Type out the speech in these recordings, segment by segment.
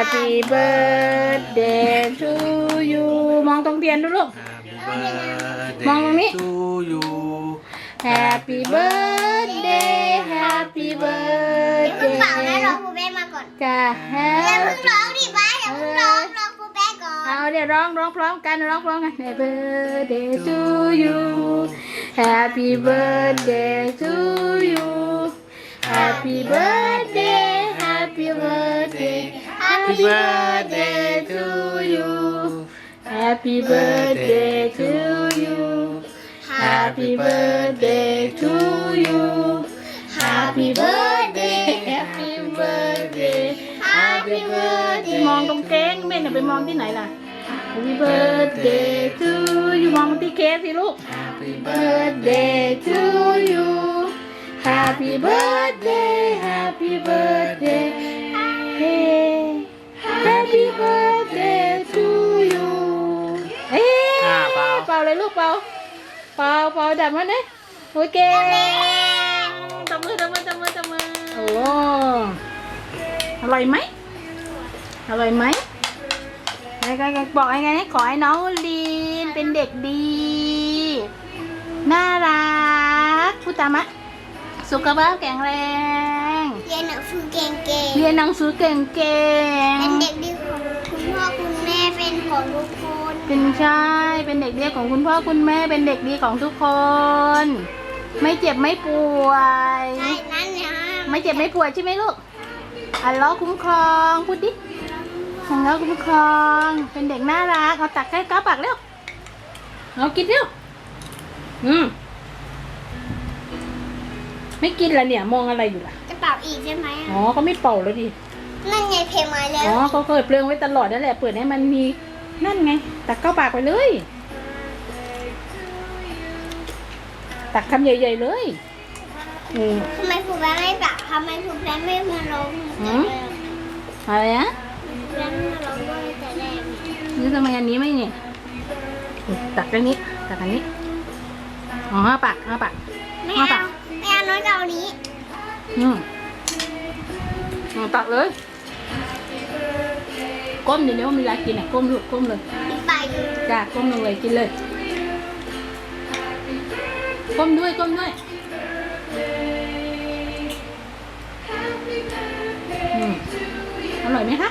Happy birthday to you มองตรงเทียนดูลูก มองตรงนี้ to you Happy birthday Happy อย่าเพิ่งเป่านะรอ birthday ครูแป้มาก่อนจ้าอย่าเพิ่งร้องดิบ้าอย่าเพิ่งร้องรอครูแป้ก่อนเอาเดี๋ยวร้องร้องพร้อมกันร้องพร้อมกัน Happy birthday to you Happy birthday to you Happy birthday Happy birthday Happy birthday to you Happy birthday to you Happy birthday to you Happy birthday Happy birthday Happy birthday มองตรงเก้งไม่น่ะไปมองที่ไหนล่ะ Happy birthday to you มองที่เค้กสิลูก Happy birthday to you Happy birthday Happy เป่าเลยลูกเป่าเป่าเป่าดับมันเลยโอ้ยเก่งตบมือตบมือตบมือตบมือโอ้อร่อยไหมอร่อยไหมไงไงบอกยังไงนะขอให้น้องลีนเป็นเด็กดี น่ารักพูดตามะสุขภาพแข็งแรง เรียนหนังสือเก่งเรียนหนังสือเก่งๆ เป็นเด็กดีของคุณพ่อคุณแม่เป็นของทุกคนๆ เป็นใช่เป็นเด็กดีของคุณพ่อคุณแม่เป็นเด็กดีของทุกคน ไม่เจ็บไม่ป่วย ใช่นั่นนะไม่เจ็บไม่ป่วยใช่ไหมลูกอัลเลอฮ์คุ้มครองพูดดิอัลเลอฮ์คุ้มครอง เป็นเด็กน่ารักเอาตักใกล้ก้าปากเร็วเอากินเร็วอืมไม่กินละเนี่ยมองอะไรอยู่ล่ะจะเป่าอีกใช่ไหมอ๋อเขาไม่เป่าแล้วดินั่นไงเพลงมาแล้อ๋วอเขาเคยเปลืองไว้ตลอดนั่นแหละเปิดให้มันมี นั่นไง ตักเข้าปากไปเลย ตักคำใหญ่ๆเลยอืมทำไมครูแป้ไม่เป่าทำไมครูแป้ไม่มาร้องหืมอะไรนะครูแป้ไม่มาร้องด้วยแต่แรกนี่ทำไมอันนี้ไม่เนี่ยตักอันนี้ ตักอันนี้อ๋อห้าปากห้าปากไม่เอาเอาปะไม่เอาน้อยเก่านี้อืมเอาตักเลย ก้มเดี๋ยวนี้ว่ามีเวลากินอะก้มลูกก้มเลยใบอยู่จ้าก้มลงเลยกินเลย ก้มด้วยก้มด้วยอืมอร่อยไหมคะ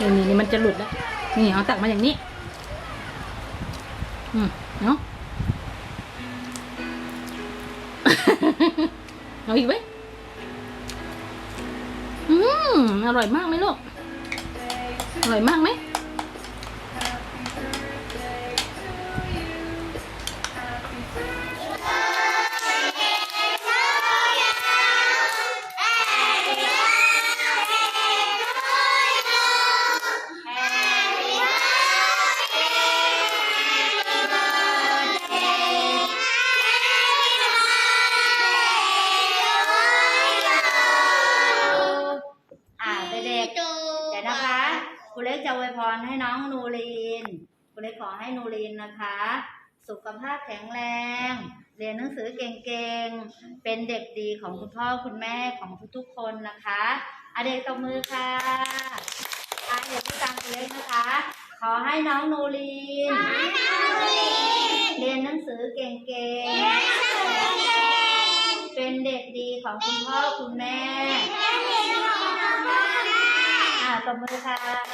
นี่นี่นี่มันจะหลุดแล้ว นี่เอาตักมาอย่างนี้ อืมเนาะเอาอีกไหม อร่อยมากไหมลูก อร่อยมากไหม นะคะครูเล็กจะอวยพรให้น้องนูรีนครูเล็กขอให้นูรีนนะคะ สุขภาพแข็งแรง เรียนหนังสือเก่งๆ เป็นเด็กดีของคุณพ่อคุณแม่ของทุกๆคนนะคะอาเด็กตบมือค่ะอาเด็กที่ตามครูเล็กนะคะ ขอให้น้องนูรีนเรียนหนังสือเก่งๆ เป็นเด็กดีของคุณพ่อคุณแม่อ่า ตบมือค่ะ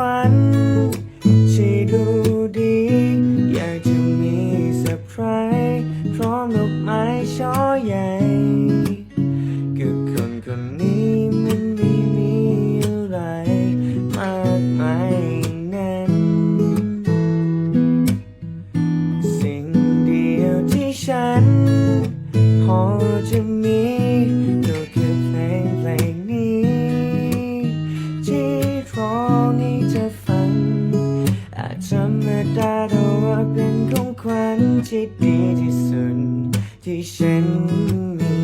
ฝันที่ดูดี อยากจะมีเซอร์ไพรส์พร้อมดอกไม้ช่อใหญ่กับคนคนนี้มันมีมีอะไรมากมายนั้นสิ่งเดียวที่ฉัน พอจะ ตาตัวเป็นของขวัญที่ดีที่สุดที่ฉันมี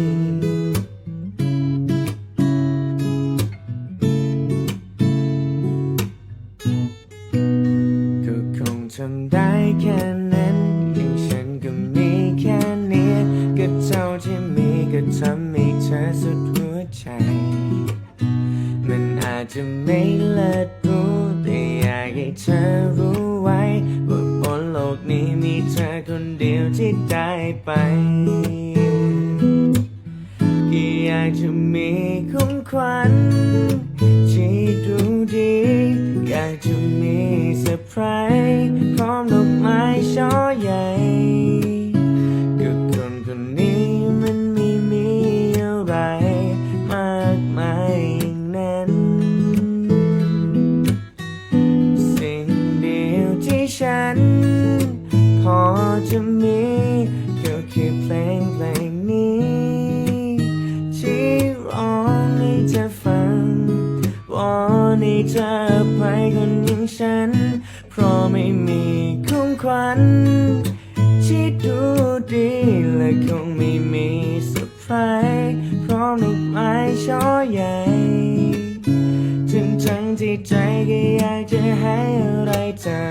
ก็คงทำได้แค่นั้นอย่างฉันก็มีแค่นี้ก็เท่าที่มีก็ทำให้เธอสุดหัวใจ มันอาจจะไม่เลิศรู้แต่อยากให้เธอ อยากจะมีเซอร์ไพรส์พร้อมดอกไม้ช่อใหญ่ก็คนคนนี้มันไม่มีอะไร มากมายอย่างนั้น สิ่งเดียวที่ฉัน พอจะมีก็คือเพลง เธอไปคนอย่างฉัน เพราะไม่มีของขวัญที่ดูดีและคงไม่มีเซอร์ไพรส์พร้อมดอกไม้ช่อใหญ่ถึงทั้งที่ใจก็อยากจะให้อะไรเธอ